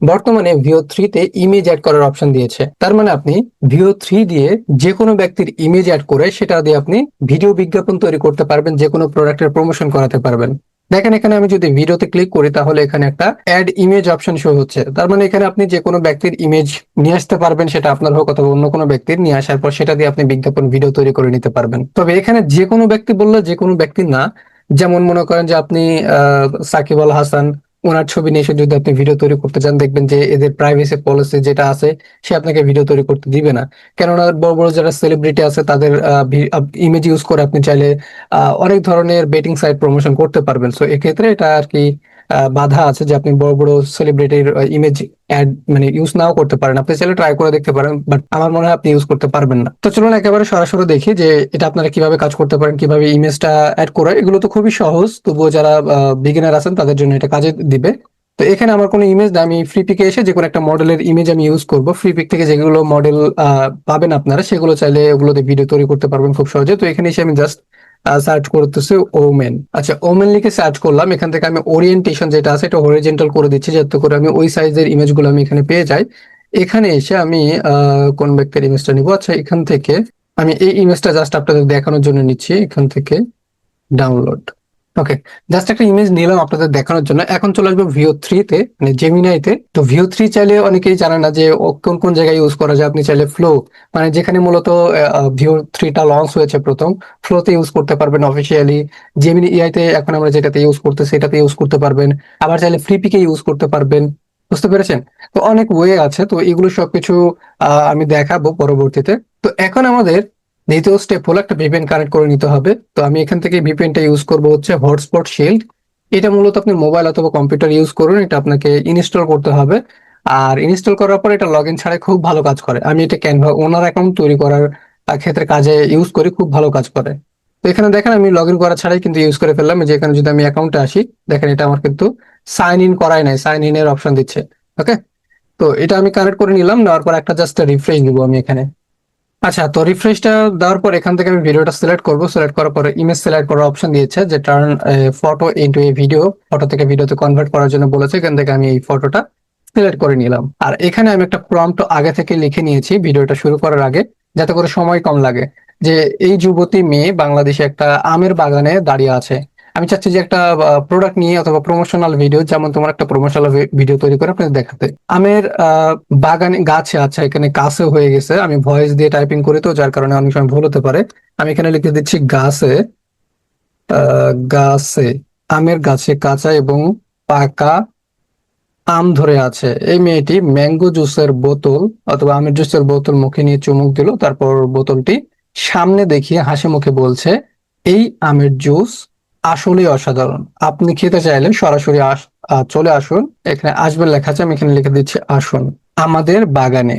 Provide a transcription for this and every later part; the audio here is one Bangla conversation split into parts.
বর্তমানে ভিও থ্রিতে ইমেজ অ্যাড করার অপশন দিয়েছে। তার মানে আপনি ভিও থ্রি দিয়ে যে কোনো ব্যক্তির ইমেজ অ্যাড করে সেটা দিয়ে আপনি ভিডিও বিজ্ঞাপন তৈরি করতে পারবেন যে কোনো প্রোডাক্টের প্রমোশন করাতে পারবেন। দেখেন, এখানে আমি যদি ভিডিওতে ক্লিক করি, তাহলে এখানে একটা অ্যাড ইমেজ অপশন শো হচ্ছে। তার মানে এখানে আপনি যে কোনো ব্যক্তির ইমেজ নিয়ে আসতে পারবেন, সেটা আপনার হোক অথবা অন্য কোনো ব্যক্তির নিয়ে আসার পর সেটা দিয়ে আপনি বিজ্ঞাপন ভিডিও তৈরি করে নিতে পারবেন। তবে এখানে যে কোনো ব্যক্তি বললে যে কোনো ব্যক্তি না। যেমন মনে করেন যে আপনি সাকিব আল হাসান ওনার ছবি নিয়ে এসে যদি আপনি ভিডিও তৈরি করতে চান, দেখবেন যে এদের প্রাইভেসি পলিসি যেটা আছে, সে আপনাকে ভিডিও তৈরি করতে দিবে না। কেননা বড় বড় যারা সেলিব্রিটি আছে, তাদের ইমেজ ইউজ করে আপনি চাইলে অনেক ধরনের বেটিং সাইট প্রমোশন করতে পারবেন। সো এক্ষেত্রে এটা আর কি বাধা আছে যে আপনি বড় বড় সেলিব্রিটির ইমেজ অ্যাড মানে ইউজ নাও করতে পারেন। আপনি চাইলে ট্রাই করে দেখতে পারেন বাট আমার মনে হয় আপনি ইউজ করতে পারবেন না। তো চলুন একেবারে সরাসরি দেখি যে এটা আপনারা কীভাবে কাজ করতে পারেন, কীভাবে ইমেজটা অ্যাড করে এগুলো তো খুবই সহজ, তবুও যারা বিগিনার আছেন তাদের জন্য এটা কাজে দিবে। তো এখানে আমার কোনো ইমেজ না, আমি ফ্রি পিকে এসে যে কোনো একটা মডেলের ইমেজ আমি ইউজ করব। ফ্রি পিক থেকে যেগুলো মডেল পাবেন আপনারা, সেগুলো চাইলে ওগুলোতে ভিডিও তৈরি করতে পারবেন খুব সহজে। তো এখানে এসে আমি জাস্ট সার্চ করতেছে ওমেন আচ্ছা ওমেন লিখে সার্চ করলাম, এখান থেকে আমি ওরিয়েন্টেশন যেটা আছে, এটা হরিজেন্টাল করে দিচ্ছি, যাতে করে আমি ওই সাইজের ইমেজগুলো আমি এখানে পেয়ে যাই। এখানে এসে আমি কোন ব্যক্তির ইমেজটা নিব? আচ্ছা এখান থেকে আমি এই ইমেজটা জাস্ট আপনাদের দেখানোর জন্য নিচ্ছি, এখান থেকে ডাউনলোড ওকে জাস্ট একটা ইমেজ নিলাম আপনাদের দেখানোর জন্য। এখন চলে আসব ভিও থ্রিতে মানে জেমিনাইতে তো। ভিও থ্রি চাইলে অনেকেই জানে না যে কোন কোন জায়গায় ইউজ করা যায়। আপনি চাইলে ফ্লো মানে যেখানে মূলত ভিও থ্রিটা লঞ্চ হয়েছে প্রথম ফ্লোতে ইউজ করতে পারবেন অফিসিয়ালি জেমিনি ইআইতে এখন আমরা যেটাতে ইউজ করতে, সেটাতে ইউজ করতে পারবেন। আবার চাইলে ফ্লিপিকে ইউজ করতে পারবেন। বুঝতে পেরেছেন? তো অনেক ওয়ে আছে। তো এগুলো সবকিছু আমি দেখাবো পরবর্তীতে। তো এখন আমাদের দ্বিতীয় স্টেপ হলো একটা ভিপিএন কানেক্ট করে নিতে হবে। তো আমি এখান থেকে ভিপিএনটা ইউজ করব হচ্ছে হটস্পট শিল্ড এটা মূলত আপনি মোবাইল অথবা কম্পিউটার ইউজ করুন, এটা আপনাকে ইনস্টল করতে হবে। আর ইনস্টল করার পর এটা লগ ইন ছাড়াই খুব ভালো কাজ করে। আমি এটা ক্যানভা ওনার অ্যাকাউন্ট তৈরি করার ক্ষেত্রে কাজে ইউজ করি, খুব ভালো কাজ করে। তো এখানে দেখেন আমি লগ ইন করা ছাড়াই কিন্তু ইউজ করে ফেললাম। যে এখানে যদি আমি অ্যাকাউন্টে আসি, দেখেন এটা আমার কিন্তু সাইন ইন করাই নাই সাইন ইন এর অপশন দিচ্ছে। ওকে তো এটা আমি কানেক্ট করে নিলাম, নেওয়ার পর একটা জাস্ট রিফ্রেশ দিব আমি এখানে। আচ্ছা তো রিফ্রেশটা দেওয়ার পর এখান থেকে আমি ভিডিওটা সিলেক্ট করব। সিলেক্ট করার পরে ইমেজ সিলেক্ট করার অপশন দিয়েছে যে turn photo into a video photo থেকে ভিডিওতে কনভার্ট করার জন্য বলেছে, এখান থেকে আমি এই ফটোটা সিলেক্ট করে নিলাম। আর এখানে আমি একটা প্রম্পট আগে থেকে লিখে নিয়েছি ভিডিওটা শুরু করার আগে, যাতে করে সময় কম লাগে। যে এই যুবতী মেয়ে বাংলাদেশে একটা আমের বাগানে দাঁড়িয়ে আছে। আমি চাচ্ছি যে একটা প্রোডাক্ট নিয়ে অথবা প্রমোশনাল ভিডিও যেমন তোমার একটা প্রমোশনাল ভিডিও তৈরি করে আপনাদের দেখাতে। আমের বাগানে গাছে আচ্ছা এখানে কাছে হয়ে গেছে। আমি ভয়েস দিয়ে টাইপিং করি তো, যার কারণে অনেক সময় ভুল হতে পারে। আমি এখানে লিখে দিচ্ছি গাছে গাছে, আমের গাছে কাঁচা এবং পাকা আম ধরে আছে। এই মেয়েটি ম্যাঙ্গো জুসের বোতল অথবা আমের জুসের বোতল মুখে নিয়ে চুমুক দিল, তারপর বোতলটি সামনে দেখিয়ে হাসি মুখে বলছে, এই আমের জুস আসলেই অসাধারণ। আপনি খেতে চাইলে সরাসরি চলে আসুন। এখানে আসবেন লেখা আছে, আমি এখানে লিখে দিচ্ছি, আসুন। আমাদের বাগানে।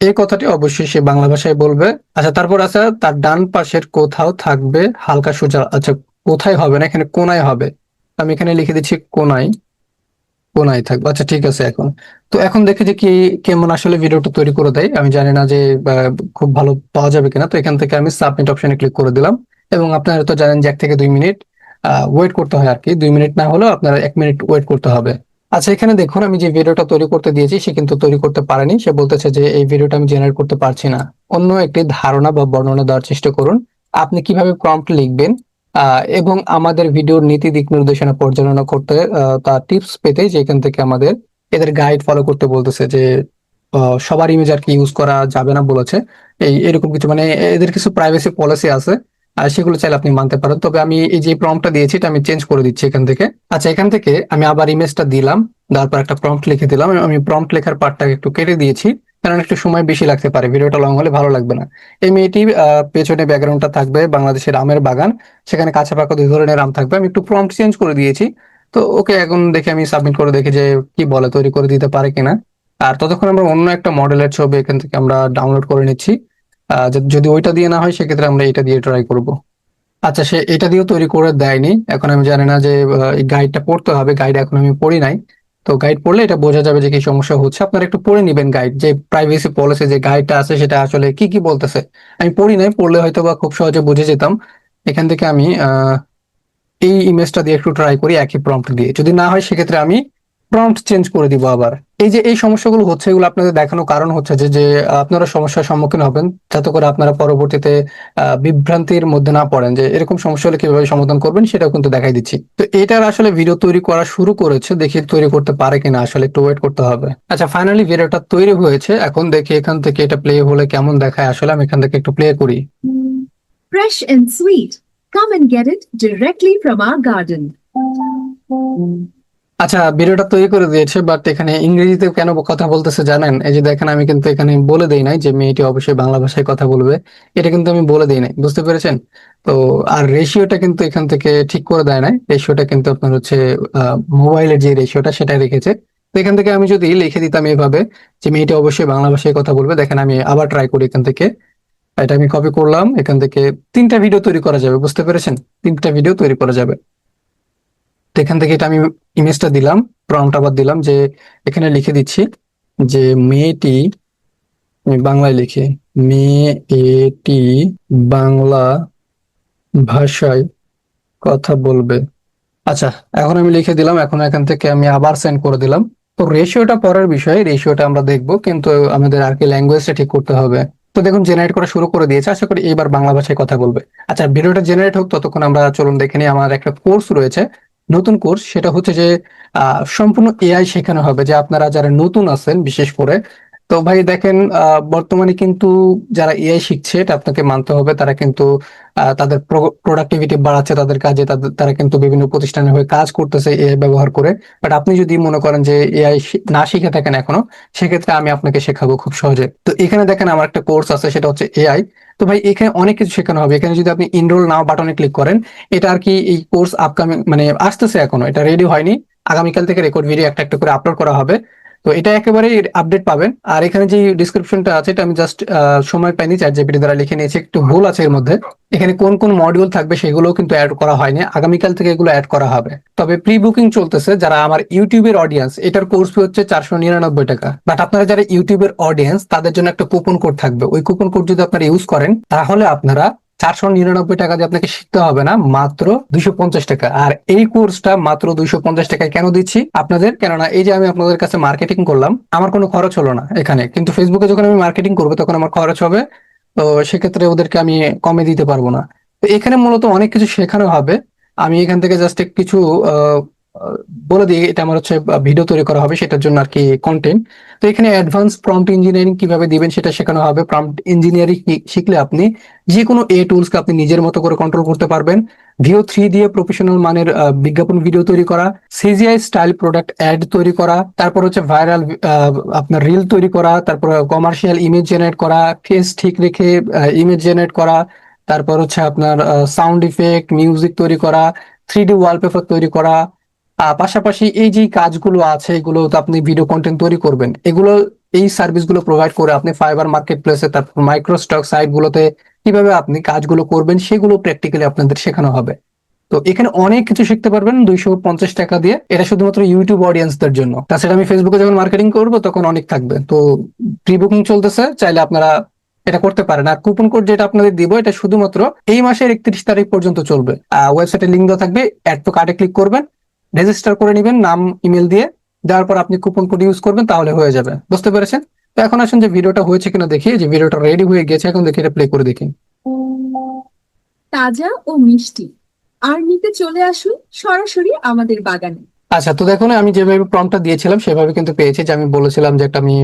এই কথাটি অবশ্যই সে বাংলা ভাষায় বলবে। আচ্ছা তারপর আছে, তার ডান পাশের কোথাও থাকবে হালকা সোজা আচ্ছা কোথায় হবে না, এখানে কোনায় হবে। আমি এখানে লিখে দিচ্ছি কোনায়। কোনায় থাকবে। আচ্ছা ঠিক আছে এখন। তো এখন দেখে যে কি, কেমন আসলে ভিডিওটা তৈরি করে দেয়। আমি জানি না যে খুব ভালো পাওয়া যাবে কিনা। তো এখান থেকে আমি সাবমিট অপশনে ক্লিক করে দিলাম। এবং আপনারা তো জানেন যে এক থেকে দুই মিনিট ওয়েট করতে হয় আর কি দুই মিনিট না হলেও আপনারা এক মিনিট ওয়েট করতে হবে। আচ্ছা এখানে দেখুন, আমি যে ভিডিওটা তৈরি করতে দিয়েছি, সে কিন্তু তৈরি করতে পারেনি। সে বলতেছে যে এই ভিডিওটা আমি জেনারেট করতে পারছি না। অন্য একটি ধারণা বা বর্ণনা দেওয়ার চেষ্টা করুন। আপনি কীভাবে প্রম্পট লিখবেন? এবং আমাদের ভিডিওর নীতি, দিক নির্দেশনা পরিচালনা করতে তার টিপস পেতে যেখান থেকে আমাদের এদের গাইড ফলো করতে বলতেছে যে সবার ইমেজ আর কি ইউজ করা যাবে না বলেছে। এই, এরকম কিছু মানে এদের কিছু প্রাইভেসি পলিসি আছে। সেগুলো চাইলে আপনি মানতে পারেন। তবে আমি এই যে প্রম্পটটা দিয়েছি, এটা আমি চেঞ্জ করে দিচ্ছি এখান থেকে। আচ্ছা এখান থেকে আমি আবার ইমেজটা দিলাম তারপর একটা প্রম্পট লিখে দিলাম। আমি প্রম্পট লেখার পার্টটাকে একটু কেটে দিয়েছি, কারণ একটু সময় বেশি লাগতে পারে ভিডিওটা লং হলে ভালো লাগবে না। এই মেয়েটি পেছনে ব্যাকগ্রাউন্ডটা থাকবে, বাংলাদেশের আমের বাগান। সেখানে কাঁচা পাকা দুই ধরনের আম থাকবে। আমি একটু প্রম্পট চেঞ্জ করে দিয়েছি। তো ওকে এখন দেখে আমি সাবমিট করে দেখি যে কি বলে, তৈরি করে দিতে পারে কিনা। আর ততক্ষণ আমরা অন্য একটা মডেলের ছবি এখান থেকে আমরা ডাউনলোড করে নিচ্ছি। যদি- ওইটা দিয়ে না হয়, সেক্ষেত্রে আমরা এটা দিয়ে ট্রাই করব। আচ্ছা সে এটা দিয়েও তৈরি করে দেয়নি। এখন আমি জানি না যে গাইডটা পড়তে হবে। গাইড এখন আমি পড়ি নাই। তো গাইড পড়লে এটা বোঝা যাবে যে কি সমস্যা হচ্ছে। আপনারা একটু পড়ে নিবেন গাইড যে প্রাইভেসি পলিসি যে গাইডটা আছে, সেটা আসলে কি কি বলতেছে? আমি পড়ি নাই, পড়লে হয়তো বা খুব সহজে বুঝে যেতাম। এখান থেকে আমি এই ইমেজটা দিয়ে একটু ট্রাই করি, একই প্রম্পট দিয়ে। যদি না হয়, সেক্ষেত্রে আমি প্রম্পট চেঞ্জ করে দিব আবার। এই যে এই সমস্যাগুলো হচ্ছে, এগুলো আপনাদের দেখানোর কারণ হচ্ছে যে যে আপনারা সমস্যার সম্মুখীন হবেন, যাতে করে আপনারা পরবর্তীতে বিভ্রান্তির মধ্যে না পড়েন যে এরকম সমস্যা হলে কীভাবে সমাধান করবেন সেটাও কিন্তু দেখাই দিচ্ছি তো এটার আসলে ভিডিও তৈরি করা শুরু করেছে, দেখি তৈরি করতে পারে কিনা, আসলে একটু ওয়েট করতে হবে আচ্ছা ফাইনালি ভিডিওটা তৈরি হয়েছে, এখন দেখি এখান থেকে এটা প্লে হলে কেমন দেখায়, আসলে আমি এখান থেকে একটু প্লে করি fresh and sweet. Come and get it directly from our garden. আচ্ছা ভিডিওটা তৈরি করে দিয়েছে বাট এখানে ইংরেজিতে কেন কথা বলতেছে জানেন? এই যে দেখেন, আমি কিন্তু এখানে বলে দেই নাই যে মেয়েটি অবশ্যই বাংলা ভাষায় কথা বলবে। এটা কিন্তু আমি বলে দেই নাই, বুঝতে পেরেছেন? তো, আর রেশিওটা কিন্তু এখান থেকে ঠিক করে দেয় নাই। রেশিওটা কিন্তু আপনার হচ্ছে মোবাইলের যে রেশিওটা সেটা রেখেছে। তো এখান থেকে আমি যদি লিখে দিতাম এইভাবে যে মেয়েটি অবশ্যই বাংলা ভাষায় কথা বলবে, দেখেন আমি আবার ট্রাই করি এখান থেকে। এটা আমি কপি করলাম, এখান থেকে তিনটা ভিডিও তৈরি করা যাবে, বুঝতে পেরেছেন? তিনটা ভিডিও তৈরি করা যাবে। তো এখান থেকে এটা আমি ইমেজটা দিলাম প্রম্পট আবার দিলাম যে এখানে লিখে দিচ্ছি যে মেয়েটি বাংলায় লিখি, মেয়েটি বাংলা ভাষায় কথা বলবে। আচ্ছা এখন আমি লিখে দিলাম, এখন এখান থেকে আমি আবার সেন্ড করে দিলাম। তো রেশিওটা পরের বিষয় রেশিওটা আমরা দেখব, কিন্তু আমাদের আর কি ল্যাঙ্গুয়েজটা ঠিক করতে হবে। তো দেখুন জেনারেট করা শুরু করে দিয়েছে, আশা করি এবার বাংলা ভাষায় কথা বলবে। আচ্ছা ভিডিওটা জেনারেট হোক, ততক্ষণ আমরা চলুন দেখে নিই, আমার একটা কোর্স রয়েছে নতুন কোর্স, সেটা হচ্ছে যে সম্পূর্ণ এআই শেখানো হবে। যে আপনারা যারা নতুন আছেন, বিশেষ করে তো ভাই দেখেন বর্তমানে কিন্তু যারা এআই শিখছে, এটা আপনাকে মানতে হবে, তারা কিন্তু তাদের প্রোডাক্টিভিটি বাড়াচ্ছে তাদের কাজে তারা কিন্তু বিভিন্ন প্রতিষ্ঠানে হয়ে কাজ করতেছে এআই ব্যবহার করে। বাট আপনি যদি মনে করেন যে এআই না শিখে থাকেন এখনও, সেক্ষেত্রে আমি আপনাকে শেখাবো খুব সহজে। তো এখানে দেখেন আমার একটা কোর্স আছে, সেটা হচ্ছে এআই তো ভাই এখানে অনেক কিছু শেখানো হবে। এখানে যদি আপনি ইনরোল নাও বাটনে ক্লিক করেন, এটা আর কি এই কোর্স আপকামিং মানে আসতেছে এখনও, এটা রেডি হয়নি। আগামীকাল থেকে রেকর্ড ভিডিও একটা একটা করে আপলোড করা হবে। তো এটা একেবারে আপডেট পাবেন। আর এখানে যে ডিসক্রিপশনটা আছে, এটা আমি জাস্ট সময় পাইনি চার জিপিটি দ্বারা লিখে নিয়েছি। একটু ভুল আছে এর মধ্যে। এখানে কোন কোন মডিউল থাকবে সেগুলোও কিন্তু অ্যাড করা হয়নি। আগামীকাল থেকে এগুলো অ্যাড করা হবে। তবে প্রি বুকিং চলতেছে, যারা আমার ইউটিউবের অডিয়েন্স এটার কোর্স ফি হচ্ছে চারশো নিরানব্বই টাকা। বাট আপনারা যারা ইউটিউবের অডিয়েন্স তাদের জন্য একটা কুপন কোড থাকবে। ওই কুপন কোড যদি আপনারা ইউজ করেন, তাহলে আপনারা চারশো নিরানব্বই টাকা দিয়ে আপনাকে শিখতে হবে না, মাত্র দুইশো পঞ্চাশ টাকা। আর এই কোর্সটা মাত্র দুইশো পঞ্চাশ টাকায় কেন দিচ্ছি? আপনাদের, কেননা এই যে আমি আপনাদের কাছে মার্কেটিং করলাম, আমার কোনো খরচ হলো না এখানে। কিন্তু ফেসবুকে যখন আমি মার্কেটিং করব, তখন আমার খরচ হবে, তো সেক্ষেত্রে ওদেরকে আমি কমে দিতে পারব না। তো এখানে মূলত অনেক কিছু শেখানো হবে। আমি এখান থেকে জাস্ট কিছু বলে দিই এটা আমার হচ্ছে ভিডিও তৈরি করা হবে, সেটার জন্য আর কি কন্টেন্ট তো এখানে অ্যাডভান্স প্রম্পট ইঞ্জিনিয়ারিং কীভাবে দিবেন সেটা শেখানো হবে। প্রম্পট ইঞ্জিনিয়ারিং শিখলে আপনি যে কোনো এ টুলসকে আপনি নিজের মতো করে কন্ট্রোল করতে পারবেন। ভিও থ্রি দিয়ে প্রফেশনাল মানের বিজ্ঞাপন ভিডিও তৈরি করা সিজিআই স্টাইল প্রোডাক্ট অ্যাড তৈরি করা, তারপর হচ্ছে ভাইরাল আপনার রিল তৈরি করা, তারপর কমার্শিয়াল ইমেজ জেনারেট করা ফেস ঠিক রেখে ইমেজ জেনারেট করা, তারপর হচ্ছে আপনার সাউন্ড ইফেক্ট মিউজিক তৈরি করা থ্রি ডি ওয়ালপেপার তৈরি করা পাশাপাশি এই যে কাজগুলো আছে, এগুলো তো আপনি ভিডিও কন্টেন্ট তৈরি করবেন। এগুলো, এই সার্ভিসগুলো প্রোভাইড করে আপনি ফাইবার মার্কেট প্লেসে তারপর মাইক্রোস্টক সাইট গুলোতে কীভাবে আপনি কাজগুলো করবেন, সেগুলো প্র্যাকটিক্যালি আপনাদের শেখানো হবে। তো এখানে অনেক কিছু শিখতে পারবেন, দুইশো পঞ্চাশ টাকা দিয়ে। এটা শুধুমাত্র ইউটিউব অডিয়েন্সদের জন্য। তাছাড়া আমি ফেসবুকে যখন মার্কেটিং করব, তখন অনেক থাকবে। তো প্রি বুকিং চলতেছে, চাইলে আপনারা এটা করতে পারেন। আর কুপন কোড যেটা আপনাদের দিব, এটা শুধুমাত্র এই মাসের একত্রিশ তারিখ পর্যন্ত চলবে। ওয়েবসাইটে লিঙ্ক দেওয়া থাকবে। অ্যাড টু কার্ডে ক্লিক করবেন। রেজিস্টার করে নেবেন নাম ইমেল দিয়ে। দেওয়ার পর আপনি কুপন কোড ইউজ করবেন তাহলে হয়ে যাবে। বুঝতে পেরেছেন? তো এখন আসুন যে ভিডিওটা হয়েছে কিনা দেখি। যে ভিডিওটা রেডি হয়ে গেছে এখন দেখি এটা প্লে করে দেখি। তাজা ও মিষ্টি। আর নিতে চলে আসুন সরাসরি আমাদের বাগানে। আচ্ছা তো দেখুন আমি যেভাবে প্রম্পটটা দিয়েছিলাম সেভাবে কিন্তু পেয়েছি যে আমি বলেছিলাম যে একটা আমি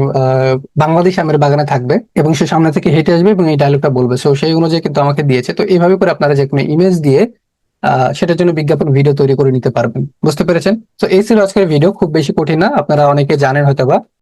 বাংলাদেশ আমের বাগানে থাকবে এবং সে সামনে থেকে হেঁটে আসবে এবং এই ডায়লগটা বলবে। সো সেই অনুযায়ী কিন্তু আমাকে দিয়েছে। তো এইভাবে করে আপনারা যে কোনো ইমেজ দিয়ে সেটার জন্য বিজ্ঞাপন ভিডিও তৈরি করে নিতে পারবেন। বুঝতে পেরেছেন? তো এই ছিল আজকের ভিডিও খুব বেশি কঠিন না। আপনারা অনেকে জানেন হয়তো বা